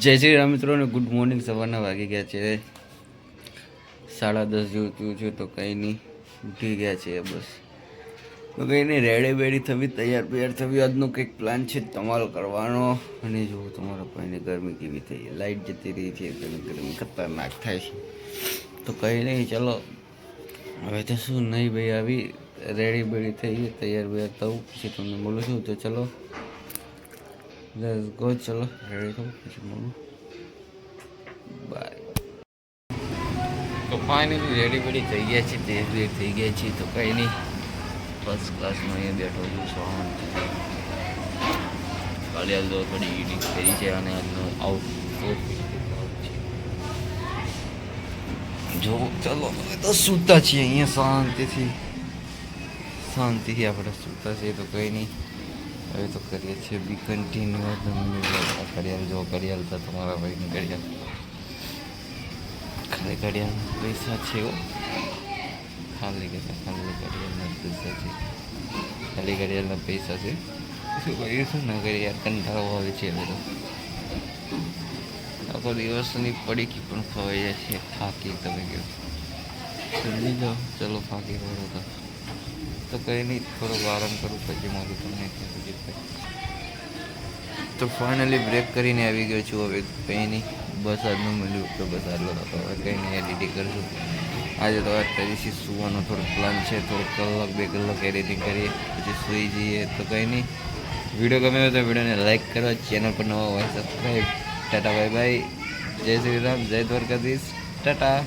જય શ્રી રામ મિત્રોને good morning, સવારના વાગી ગયા છે. સાડા દસ જેવું થયું છે તો કંઈ નહીં, ઉઠી ગયા છે બસ. તો કંઈ નહીં, રેડી બેડી થવી, તૈયાર બૈયાર થવી, આજનો કંઈક પ્લાન છે તમારો કરવાનો. અને જો તમારા ભાઈને ગરમી કેવી થઈ લાઇટ જતી રહી છે, ગરમી ગરમી, ખતરનાક થાય છે. તો કંઈ નહીં, ચલો. હવે તો શું નહીં ભાઈ, આવી રેડી બેડી થઈ તૈયાર બૈયાર થવું, પછી તમને બોલું છું. તો ચલો. લેટ્સ ગો ચલો રેડી થવું પછી મળું તો ફાઇનલી રેડી બેડી થઈ ગયા છે તે બી થઈ ગયા છે તો કંઈ નહીં ફર્સ્ટ ક્લાસમાં અહીંયા બેઠો છું શાંતિ કાલે હાલ થોડી એડિટ કરી છે અને આજનો આઉટ જો ચલો તો સૂતા છીએ અહીંયા શાંતિથી શાંતિથી આપણે સૂતા છીએ તો કંઈ નહીં હવે તો કરીએ છીએ બી કન્ટિન્યુ તમને ઘડિયાળ જો ઘડિયાળ તો તમારા ભાઈ ઘડિયાળ. ખાલી ઘડિયાળના પૈસા છે હો. ખાલી ઘડિયાળ, ખાલી ઘડિયાળના પૈસા છે. ખાલી ઘડિયાળના પૈસા છે. શું કરીએ? શું ના કરીએ? કંટાળો આવે છે હવે તો. આખો દિવસની પડીકી પણ ખવાઈ જાય છે થાકી તમે કહો સમજી જાઓ. ચલો ફાકી પડો તો. તો કંઈ નહીં, થોડોક આરામ કરું, પછી મારું તમને તો ફાઇનલી બ્રેક કરીને આવી ગયો છું, હવે કંઈ નહીં. બસ આજનું મળ્યું તો બસ આટલો હતો. હવે કંઈ નહીં એડિટિંગ કરશું. આજે તો કરીશું સુવાનો થોડો પ્લાન છે, થોડોક કલાક, બે કલાક એડિટિંગ કરીએ, પછી સૂઈ જઈએ, તો કંઈ નહીં. વીડિયો ગમે તો વિડીયોને લાઈક કરો ચેનલ પર નવા હોય સબસ્ક્રાઈબ ટાટા બાય બાય જય શ્રી રામ, જય દ્વારકાધીશ. ટાટા.